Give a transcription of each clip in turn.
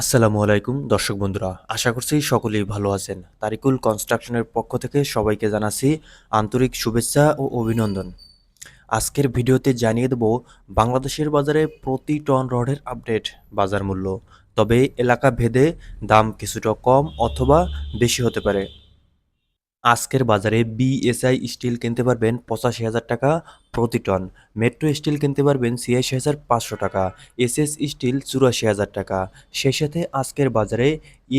আসসালামু আলাইকুম, দর্শক বন্ধুরা। আশা করছি সকলেই ভালো আছেন। তারিকুল কনস্ট্রাকশনের পক্ষ থেকে সবাইকে জানাচ্ছি আন্তরিক শুভেচ্ছা ও অভিনন্দন। আজকের ভিডিওতে জানিয়ে দেব, বাংলাদেশের বাজারে প্রতি টন রডের আপডেট বাজার মূল্য। তবে এলাকা ভেদে দাম কিছুটা কম অথবা বেশি হতে পারে। আজকের বাজারে বিএসআই স্টিল কিনতে পারবেন পঁচাশি হাজার টাকা প্রতি টন। মেট্রো স্টিল কিনতে পারবেন ছিয়াশি হাজার পাঁচশো টাকা। এসএস স্টিল চুরাশি হাজার টাকা। সেই সাথে আজকের বাজারে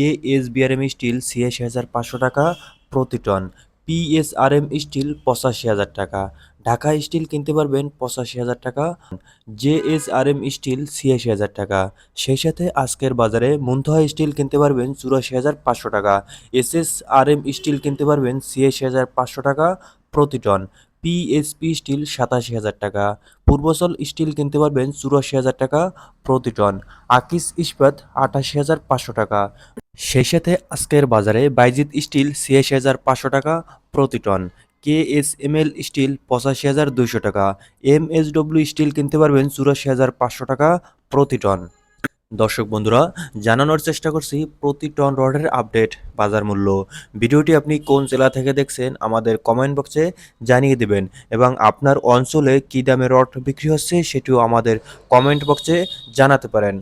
এ এস বিআরএম স্টিল ছিয়াশি হাজার পাঁচশো টাকা প্রতি টন। পিএসআরএম স্টিল পঁচাশি হাজার টাকা। ঢাকা স্টিল কিনতে পারবেন পঁচাশি হাজার টাকা জেএসআরএম স্টিল ছিয়াশি হাজার টাকা। সেই সাথে আজকের বাজারে মুন্থহা স্টিল কিনতে পারবেন চুরাশি হাজার পাঁচশো টাকা এসএসআরএম স্টিল কিনতে পারবেন ছিয়াশি হাজার পাঁচশো টাকা প্রতি টন পিএসপি স্টিল সাতাশি হাজার টাকা। পূর্বচল স্টিল কিনতে পারবেন চুরাশি হাজার টাকা প্রতি টন, আকিস ইস্পাত, আটাশি হাজার পাঁচশো টাকা। সেই সাথে আজকের বাজারে বাইজিৎ স্টিল ছিয়াশি হাজার পাঁচশো টাকা প্রতি ton. K S M L steel পঁচাশি হাজার দুইশো টাকা। এম এস ডব্লিউ স্টিল কিনতে পারবেন চুরাশি হাজার পাঁচশো টাকা প্রতি টন। দর্শক বন্ধুরা, জানানোর চেষ্টা করছি প্রতি টন রডের আপডেট বাজার মূল্য। ভিডিওটি আপনি কোন জেলা থেকে দেখছেন আমাদের কমেন্ট বক্সে জানিয়ে দেবেন এবং আপনার অঞ্চলে কী দামে রড বিক্রি হচ্ছে সেটিও আমাদের কমেন্ট বক্সে জানাতে পারেন।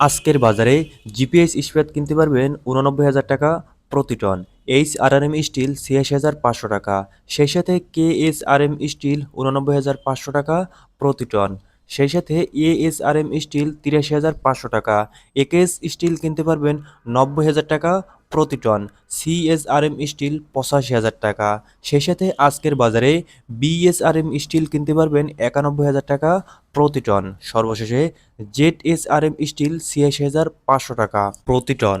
আজকের বাজারে জিপিএস ইস্পাত কিনতে পারবেন উননব্বই হাজার টাকা প্রতি ton. H R R M steel ছিয়াশি হাজার পাঁচশো টাকা। সেই সাথে K S R M steel উনানব্বই হাজার পাঁচশো টাকা প্রতি টন। সেই সাথে A S R M steel তিরাশি হাজার পাঁচশো টাকা। একেএস স্টিল কিনতে পারবেন নব্বই হাজার টাকা প্রতি টন। সিএসআরএম স্টিল পঁচাশি হাজার টাকা। সেই সাথে আজকের বাজারে বিএসআরএম স্টিল কিনতে পারবেন একানব্বই হাজার টাকা প্রতি টন। সর্বশেষে Z S R M steel ছিয়াশি হাজার পাঁচশো টাকা প্রতি টন।